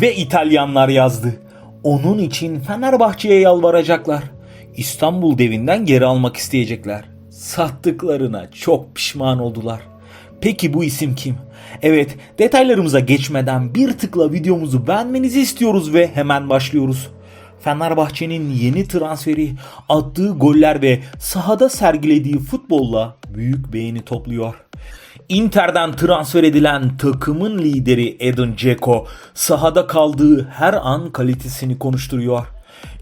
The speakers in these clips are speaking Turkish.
Ve İtalyanlar yazdı. Onun için Fenerbahçe'ye yalvaracaklar. İstanbul devinden geri almak isteyecekler. Sattıklarına çok pişman oldular. Peki bu isim kim? Evet detaylarımıza geçmeden bir tıkla videomuzu beğenmenizi istiyoruz ve hemen başlıyoruz. Fenerbahçe'nin yeni transferi, attığı goller ve sahada sergilediği futbolla büyük beğeni topluyor. Inter'den transfer edilen takımın lideri Edin Dzeko sahada kaldığı her an kalitesini konuşturuyor.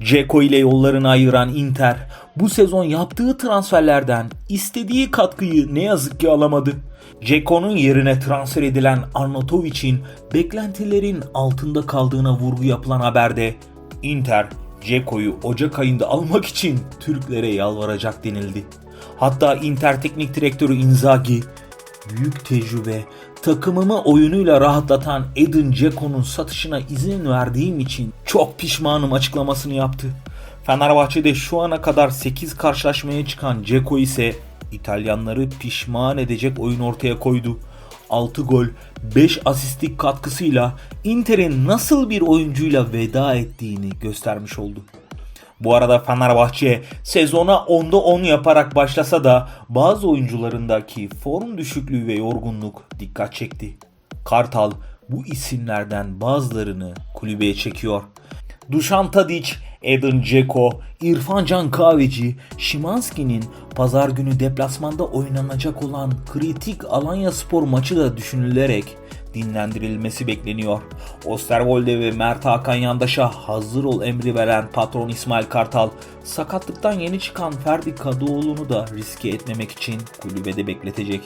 Dzeko ile yollarını ayıran Inter bu sezon yaptığı transferlerden istediği katkıyı ne yazık ki alamadı. Dzeko'nun yerine transfer edilen Arnautovic'in beklentilerin altında kaldığına vurgu yapılan haberde Inter Dzeko'yu Ocak ayında almak için Türklere yalvaracak denildi. Hatta Inter teknik direktörü Inzaghi büyük tecrübe, takımımı oyunuyla rahatlatan Edin Dzeko'nun satışına izin verdiğim için çok pişmanım açıklamasını yaptı. Fenerbahçe'de şu ana kadar 8 karşılaşmaya çıkan Dzeko ise İtalyanları pişman edecek oyun ortaya koydu. 6 gol, 5 asistlik katkısıyla Inter'in nasıl bir oyuncuyla veda ettiğini göstermiş oldu. Bu arada Fenerbahçe sezona 10'da 10 yaparak başlasa da bazı oyuncularındaki form düşüklüğü ve yorgunluk dikkat çekti. Kartal bu isimlerden bazılarını kulübeye çekiyor. Dušan Tadić, Edin Dzeko, İrfan Can Kahveci, Şimanski'nin pazar günü deplasmanda oynanacak olan kritik Alanya Spor maçı da düşünülerek dinlendirilmesi bekleniyor. Osterwolde ve Mert Hakan Yandaş'a hazır ol emri veren patron İsmail Kartal, sakatlıktan yeni çıkan Ferdi Kadıoğlu'nu da riske etmemek için kulübede bekletecek.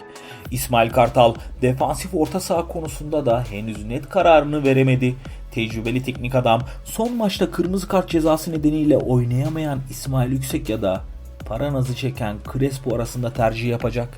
İsmail Kartal defansif orta saha konusunda da henüz net kararını veremedi. Tecrübeli teknik adam son maçta kırmızı kart cezası nedeniyle oynayamayan İsmail Yüksek ya da para nazı çeken Crespo arasında tercih yapacak.